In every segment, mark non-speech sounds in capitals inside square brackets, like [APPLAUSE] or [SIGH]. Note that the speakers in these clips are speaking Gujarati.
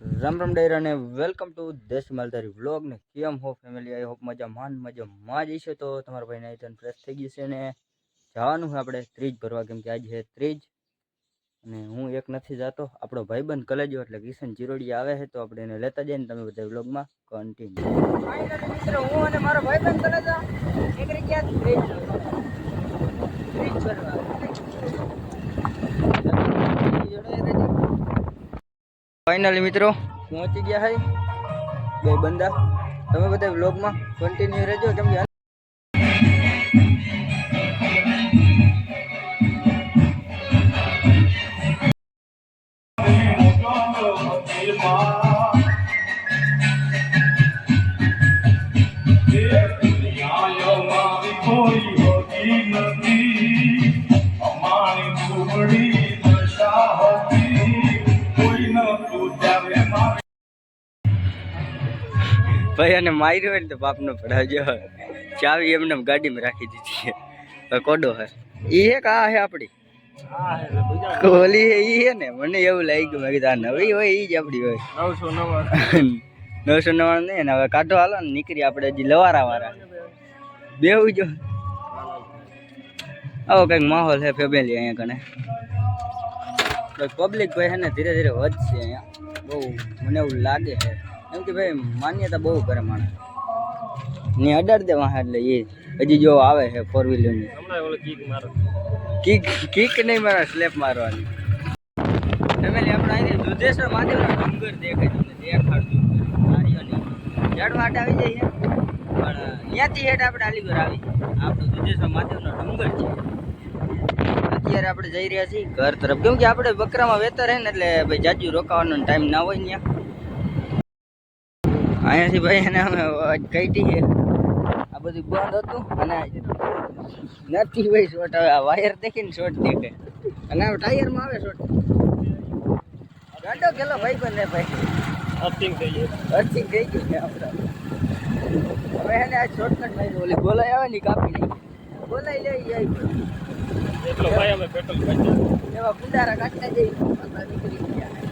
રામ રામ ડાયરા અને વેલકમ ટુ દેશ માલધારી વ્લોગ ને કેમ હો ફેમિલી આઈ હોપ મજા માન મજા માં જ છે તો તમારા ભાઈ નાઈટન ફ્રેશ થઈ ગયું છે ને જવાનું છે આપણે ત્રીજ ભરવા, કેમ કે આજે છે ત્રીજ. અને હું એક નથી જતો, આપણો ભાઈબંધ કલેજો એટલે કિશન ચિરોડી આવે છે, તો આપણે એને લેતા જઈએ ને તમે બધા વ્લોગમાં કન્ટિન્યુ મિત્રો, હું અને મારો ભાઈબંધ કલેજા ત્રીજ ત્રીજ ભરવા ફાઇનલી મિત્રો પહોંચી ગયા હૈ. બે બંદા. તમે બધા વ્લોગમાં કન્ટિન્યુ રહેજો. કેમ કે અને માર્યો હોય ને તો બાપનો પડાવજો ચાવી એમને એમ ગાડીમાં રાખી દીધી છે. કોડો હે? એ હે કા હે આપડી? કોલી હે ઈ હે ને? મને એવું લાગ્યું. મેં કીધું આ નવી હોય ઈ જ આપડી હોય. નવસો નવ્વાણું. નવસો નવ્વાણું નહીં ને હવે કાઢો હાલો ને નીકળી આપણે હજી લવારા વાળા બેવું જો. આવો કંઈક માહોલ છે ફેમિલી અહીંયા કને પબ્લિક ભાઈ છે ને ધીરે ધીરે વધશે અહીંયા. બહુ મને એવું લાગે છે એમ કે ભાઈ માન્યતા બહુ કરે માણસ ને અડાડ દે વાહ એટલે એ હજી જો આવે છે ફોર વ્હીલરની હમણાં ઓલો કીક કિક કિક નહીં મારા સ્લેપ મારવાની. ફેમિલી આપણે અહીં દુધેશ્વર મહાદેવનો ડુંગર દેખાય તમને દેખાડતું નારિયેળી ઝાડ આવી જાય છે. પણ ત્યાંથી હેઠ આપણે અલીગઢ આવી આપણો દુધેશ્વર મહાદેવનો ડુંગર છે. અત્યારે આપણે જઈ રહ્યા છીએ ઘર તરફ. કેમ કે આપણે બકરામાં વેતર હે ને એટલે ભાઈ જાજુ રોકાવાનો ટાઈમ ના હોય ત્યાં અહીંયાથી ભાઈ એને અમે કઈટી છે. આ બધું બંધ હતું અને નથી ભાઈ શોર્ટ હવે આ વાયર દેખીને શોર્ટ દેખે. અને ટાયરમાં આવે શોર્ટ ગાડો કેલો ભાઈ બંધ ભાઈ. અર્થિંગ થઈ ગયું. અર્થિંગ થઈ ગઈ છે આપણે. હવે એને આ શોર્ટકટ મારી ઓલી બોલાઈ આવે ને કાપી નહીં બોલાઈ લઈ જાય એટલો ભાઈ અમે પેટ્રોલ કાઢ્યું એવા કુંડારા કાઢતા જઈ નીકળી ગયા.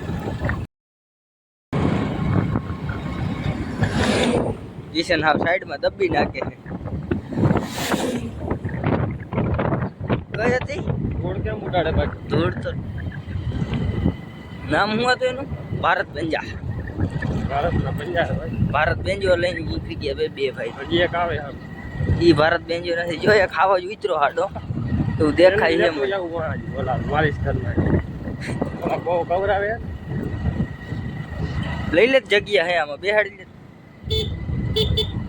કિશન હાવ સાઈડમાં દબી નાખે છે. કઈ હતી? ધૂળ કેમ ઉડાડે બાકી ધૂળ તો નામ હું હતું એનું? ભારત પંજા. ભારત બેંજો લઈને નીકળી ગયા બે બે ભાઈ. હજી એક આવે. ઈ ભારત બેંજો નથી. જોયા ખાવા જ ઉતરો હાડો તું દેખાય કવરાવે લઈ લે જગ્યા હે આમાં. બેહાડી લે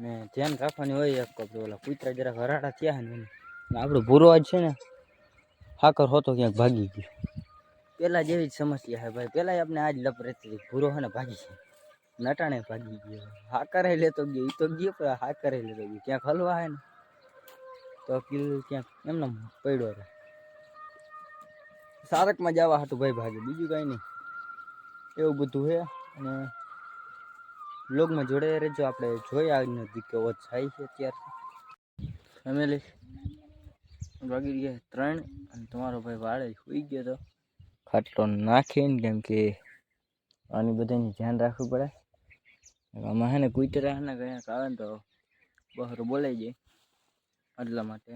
ને ધ્યાન રાખવાની હોય એક કપડું ઓલા કૂતરા જરાક હરાડા થયા ને. આપણો ભૂરો આજ છે ને, હાકર હોતો ક્યાંક ભાગી ગયો. પહેલાં જેવી જ સમસ્યા છે ભાઈ. પહેલાંય આપણે આજ લપ રહેતી હતી ભૂરો છે ને ભાગી છે. નટાણે ભાગી ગયો. હાકરે લેતો ગયો. એ તો ગયો, પણ હાકરે લેતો ગયો. ક્યાંક હલવા હે ને, તો કિલ ક્યાંક એમને પડ્યો રહે સારકમાં જવા હતું ભાઈ ભાગે. બીજું કાંઈ નહીં. એવું બધું છે. અને બ્લોગમાં જોડે રહેજો. આપણે જોઈએ આજનો દી કેવો જાય છે અત્યારે ફેમિલી વાગી ગયા ત્રણ અને તમારો ભાઈ વાળે સુઈ ગયો તો. ખાટલો નાખીને કેમ કે આની બધાની ધ્યાન રાખવું પડે. આમાં હે ને કૂતરા હે ને કંઈક આવે ને તો બહાર બોલાઈ જાય એટલા માટે.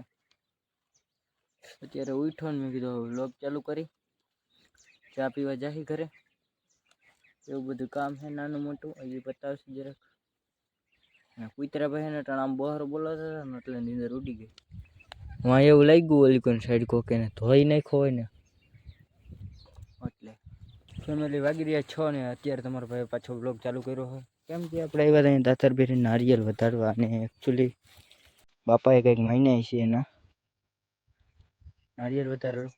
અત્યારે ઉઠો ને મેં કીધું વ્લોગ ચાલુ કરી. ચા પીવા જાહી ઘરે. એવું બધું કામ છે નાનું મોટું હજી બતાવશે જરાક. અને કૂતરા ભાઈ ને ટાણ આમ બહાર બોલાવતા હતા ને એટલે નીંદર ઉડી ગઈ. વાં એવું લાગ્યું ઓલી કોઈ સાઈડ કોકે ને ધોઈ નાખ્યો હોય ને. એટલે ફેમિલી વાગી રહ્યા છો ને, અત્યારે તમારો ભાઈ પાછો બ્લોગ ચાલુ કર્યો હોય. કેમ કે આપણે આવ્યા હતા અહીંયા દાતરબેરી નારિયેલ વધારવા અને એકચ્યુઅલી બાપાએ કંઈક માન્યા છે એના. નારિયેળ વધારેલું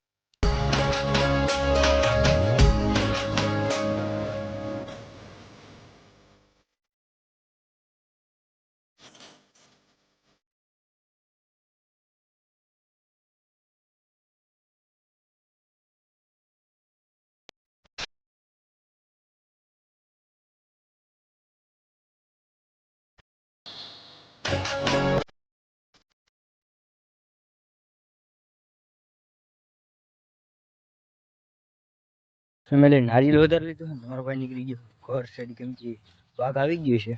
ફેમિલી નારિયેલ વધારે લીધું ને. તમારો ભાઈ નીકળી ગયો. ઘર સાઈડ કેમ કે વાઘ આવી ગયું છે.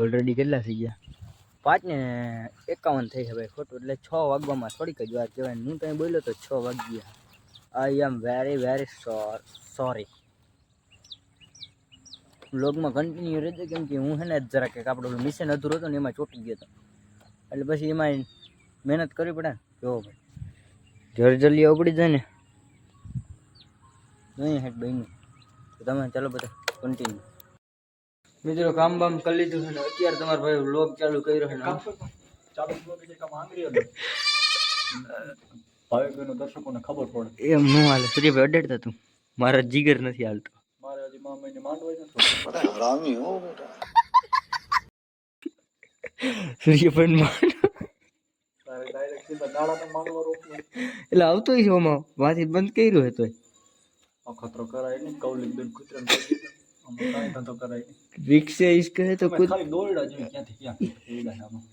ઓલરેડી કેટલા થઈ ગયા? પાંચ ને એકાવન થઈ છે ભાઈ ખોટું. એટલે છ વાગવામાં થોડીક જ વાર કહેવાય. હું ત્યાં બોલ્યો તો છ વાગ્યા I am very very sorry બ્લોગમાં કન્ટિન્યુ રહેજો કેમ કે હું છે ને જરાક કંઈક આપણું મિશન અધૂરું હતું ને એમાં ચોટી ગયો હતો. એટલે પછી એમાં મહેનત કરવી પડે ને. જોવો ભાઈ. જલ્દી ઉપડી જાય ને. નહીં હેઠ બન્યું. તો તમે ચાલો બધા કન્ટિન્યુ મિત્રો કામ બામ કરી લીધું છે ને અત્યારે તમારો ભાઈ લોક ચાલુ કર્યો છે ને ચાલુ બ્લોગ એટલે કામ આંગળી હતું. ભાઈ બહેનો દર્શકોને ખબર પડે. એમ ન હાલે. સૂર્યભાઈ અડાડતા તું. મારા જીગર નથી હાલતો. મારે હજી મા મહિને માંડવાય નથી એટલે આવતો છે આમાં. વાથી બંધ કર્યો હતો અખતરો કરાય ને કૌલિક બેન કૂતરાને કહી દીધું. આમાં કાંઈ ધંધો કરાય. નહીં ઈશ કહે તો તમે ખાલી દોરડા જોઈએ ક્યાંથી ક્યાં દોરડા છે આમાં.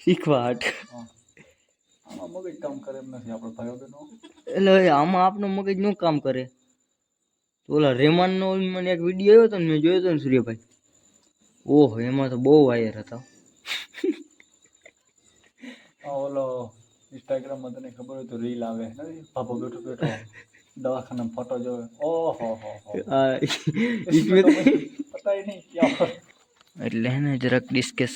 શીખવા હાટ હા. આમાં મગજ કામ કરે એમ નથી આપણે ભાઈઓ બહેનો એટલે આમાં આપનું મગજનું કામ કરે. તો ઓલા રેમાનનો મને એક વીડિયો આવ્યો ને મેં જોયો તો ને સૂર્યભાઈ. ઓહો એમાં તો બહુ વાયર હતા. ઓલો ઇન્સ્ટાગ્રામમાં તને ખબર હોય તો રીલ આવે. નથી? પાપો બેઠો બેઠો. દવાખાના ફોટો જોવે ઓહો હો હો આ इसमें तो मुझे पता ही नहीं क्या हो એટલે હે ને જરાક ડિસ્કસ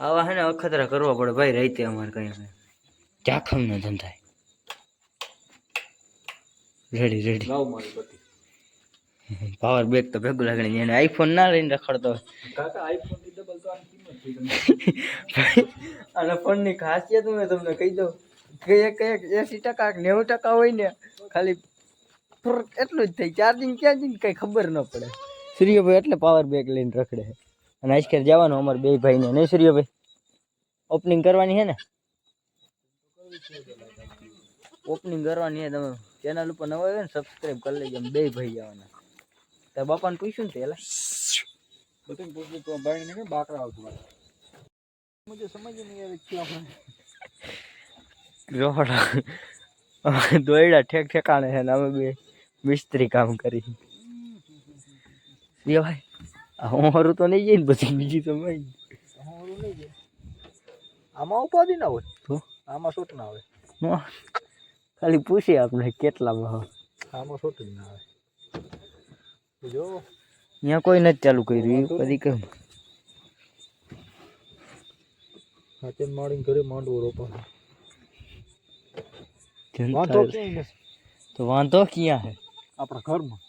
આવા હે ને અખતરા કરવા પડે ભાઈ રાઈતે અમારે કઈ હવે ચાખમ ન ધંધા રેડી રેડી લાવ મારી બધી પાવર બેક તો ભેગું લાગે ને એને આઈફોન ના લઈને રખડતો હોય કાકા આઈફોન થી ડબલ અને ફોનની ખાસિયત હું તમને કહી દઉં કયા કયા એસી ટકા નેવું ટકા હોય ને, ખાલી એટલું જ થાય. ચાર્જિંગ ક્યાં જઈને કઈ ખબર ન પડે. સૂર્યભાઈ એટલે પાવર બેક લઈને રખડે અને આજકાલ જવાનું અમારે બે ભાઈને. નહીં સૂર્યભાઈ? ઓપનિંગ કરવાની છે ને? ઓપનિંગ કરવાની છે. તમે ચેનલ ઉપર નવા હોય ને સબસ્ક્રાઈબ કરી લેજો. બે ભાઈ જવાના. તાર બાપાને પૂછ્યું ને તે बटन पुश भी तो बैंड नहीं है बाक रहा हूँ मुझे समझ नहीं आ रही क्या बात रोहड़ा दोड़ा ठेक ठेकाने है ना मैं मिस्त्री काम करी ये भाई हमारे तो नहीं जीन बसी बीजी तो मैं हमारे नहीं जीन हमारे ऊपर ही ना हो तो हमारे सोच ना हो खाली पूछे आपने केतला हो हमारे सोच ना हो जो અહીંયા કોઈ નથી ચાલુ કર્યું એ બધી કેમ હાથે માડીને ઘરે માંડવો રોપવાનો જનતા વાંધો ક્યાંય નથી તો વાંધો ક્યાં હે આપણા ઘરમાં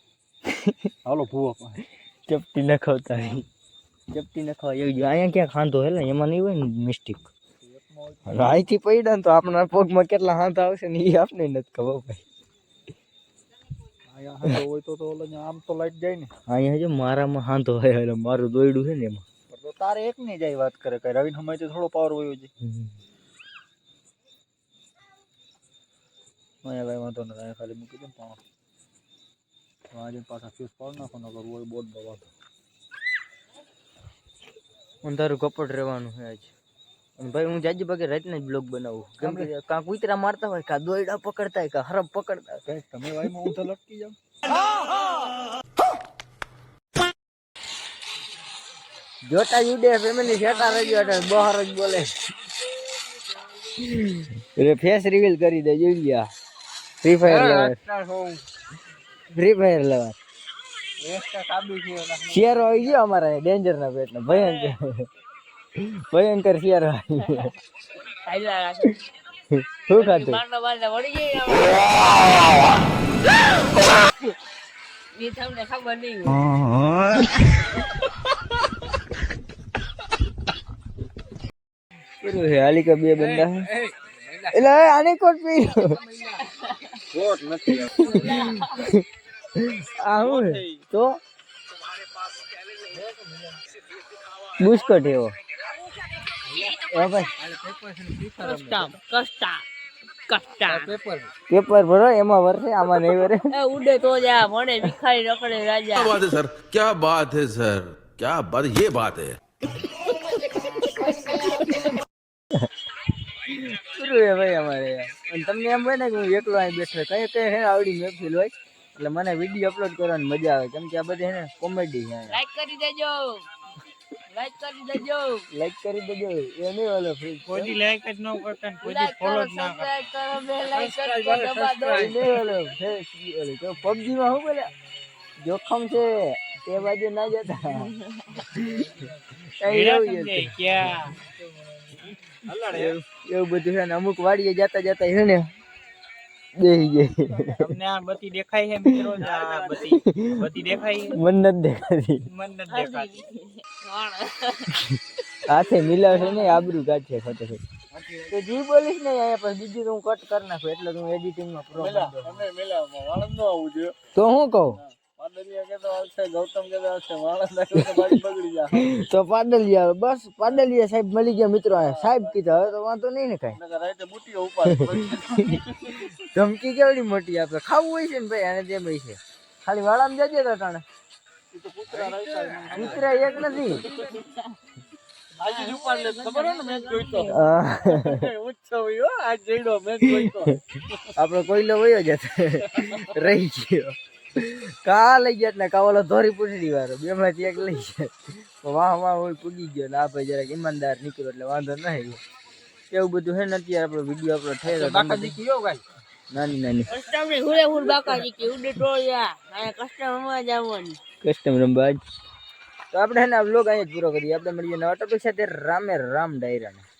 હાલો ભૂવા પાસે ચપટી ન ખવતા હોય. ચપટી ન ખવાય એવું જો અહીંયા ક્યાં ખાંધો હે ને એમાં નહીં હોય ને મિસ્ટેક અહીંથી પડ્યા ને તો આપણા પગમાં કેટલા હાથ આવશે ને એ આપને નથી ખબર ભાઈ અહીંયા હોય તો તો આમ તો લાઈટ જાય ને. અહીંયા જો મારામાં હાંધો હોય એટલે મારું દોયડું છે ને એમાં. તો તારે એક ની જાય વાત કરે કઈ રવિન હમાય થોડો પાવર હોય છે અહીંયા કઈ વાંધો નથી ખાલી મૂકી દે ને પાવર. આજે પાછા ફ્યુઝ પાડ નાખો કરવું હોય બોટ દવા અંધારું કપડ રહેવાનું છે આજ. અને ભાઈ હું જાજી ભાગે રાતના જ બ્લોગ બનાવું. કેમ કે કાં કૂતરા મારતા હોય કાં દોયડા પકડતા હોય કાં હરબ પકડતા હોય. તમે વાયમાં તો લટકી જાઉં જોતા યુડે ફેમિલી સેટા રહેજો એટલે બહાર જ બોલે. એટલે ફેસ રિવીલ કરી દે જોઈ ગયા ફ્રી ફાયર લેવા ફ્રી ફાયર લેવા શિયારો આવી ગયો અમારા ડેન્જર ના પેટનો ભયંકર. ભયંકર શિયારો આવી ગયો શું ખાધું પેલું છે હાલી કા બે બંદા હે એટલે હવે આને કોટ પીરો બોટ નથી આ શું છે તો બુસ્કોટ એવો હા ભાઈ પેપર ભરો એમાં વરસે આમાં નહીં વરે ઉડે તો જ આ મને વિખારી રખડે રાજા क्या बात है सर क्या बात है सर क्या बात ये बात है શરૂ હે ભાઈ અમારે અને તમને એમ હોય ને કે હું એકલો અહીં બેઠો કઈ કઈ હે આવડી મહેફિલ હોય એટલે મને વિડીયો અપલોડ કરવાની મજા આવે કેમ કે આ બધી હે ને કોમેડી છે લાઈક કરી દેજો લાઈક કરી દેજો. લાઈક કરી દેજો. એ નહીં ઓલો ફ્રી કોઈ લાઈક કરો સબસ્ક્રાઇબ કરો બે લાઈક કરો દબા દો એ નહીં ફેસ ઓલો તો માં જોખમ છે. તે બાજુ ના જતા. જ એવું બધું છે ને અમુક વાડીએ જતા જતા છે ને બેહી જાય તમને આ બધી દેખાય છે મિત્રો? આ બધી બધી દેખાય મન નથી દેખાતી. મન નથી દેખાતી. [LAUGHS] હાથે મિલાવશે ને આબરૂ કાઢશે ખોટે તો જી બોલીશ ને અહીંયા પછી બીજી તો હું કટ કરી નાખું એટલે હું એડિટિંગમાં પ્રો તો હું કહું? તો પાડલિયા બસ પાડલિયા સાહેબ મળી ગયા મિત્રો સાહેબ કીધા હવે તો વાંધો નહીં ને કાંઈ. ધમકી કેવડી મોટી આપે? ખાવું હોય છે ને ભાઈ આને જેમ હોય છે. ખાલી વાળામાં જજે તો તાણે કૂતરા એક નથી. આપડે કોઈલો વયો જતો રહી ગયો. કા લઈ ગયા ને કા ઓલો ધોરી પૂછડી વાળો બે માંથી એક લઈ ગયા. વાહ વાહ હોય પૂગી ગયો. ને આ ભાઈ જરાક ઈમાનદાર નીકળ્યો એટલે વાંધો નહીં આવ્યો એવું બધું હે ને અત્યારે આપણો વીડિયો આપણો થયો તો બાકાજી કયો ભાઈ? નાની નાની. કસ્ટમ ને હુરે હુર બાકાજી કે ઉડે આ કસ્ટમમાં જવાની. કસ્ટમ રમવા તો આપણે હે ને આ વ્લોગ અહીંયા જ પૂરો કરીએ. આપણે મળીએ નવા ટોપિક સાથે. રામે રામ ડાયરાને.